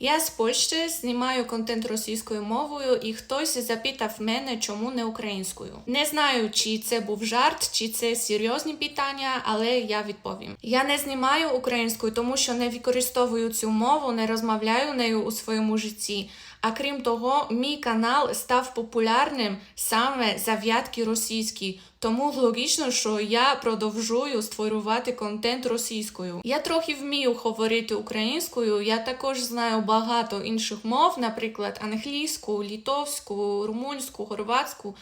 Я з Польщі знімаю контент російською мовою, і хтось запитав мене, чому не українською. Не знаю, чи це був жарт, чи це серйозні питання, але я відповім. Я не знімаю українською, тому що не використовую цю мову, не розмовляю нею у своєму житті. А крім того, мій канал став популярним саме зав'ятки російські. Тому логічно, що я продовжую створювати контент російською. Я трохи вмію говорити українською. Я також знаю багато інших мов, наприклад, англійську, літовську, румунську, хорватську.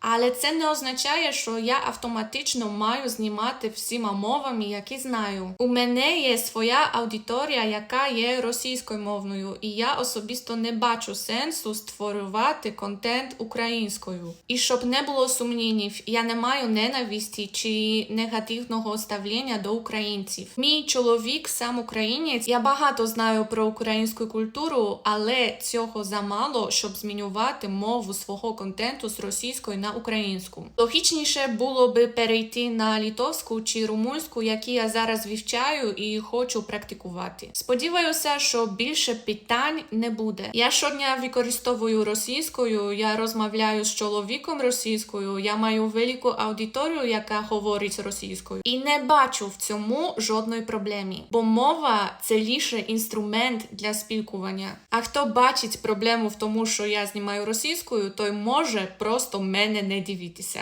Але це не означає, що я автоматично маю знімати всіма мовами, які знаю. У мене є своя аудиторія, яка є російською мовною, і я особисто не бачу сенсу створювати контент українською. І щоб не було сумнівів, я не маю ненависті чи негативного ставлення до українців. Мій чоловік сам українець. Я багато знаю про українську культуру, але цього замало, щоб змінювати мову свого контенту з російської на українську. Логічніше було би перейти на літовську чи румунську, які я зараз вивчаю і хочу практикувати. Сподіваюся, що більше питань не буде. Я щодня використовую російською, я розмовляю з чоловіком російською, я маю велику аудиторію, яка говорить російською, і не бачу в цьому жодної проблеми, бо мова це лише інструмент для спілкування. А хто бачить проблему в тому, що я знімаю російською, той може просто мене не дивитися.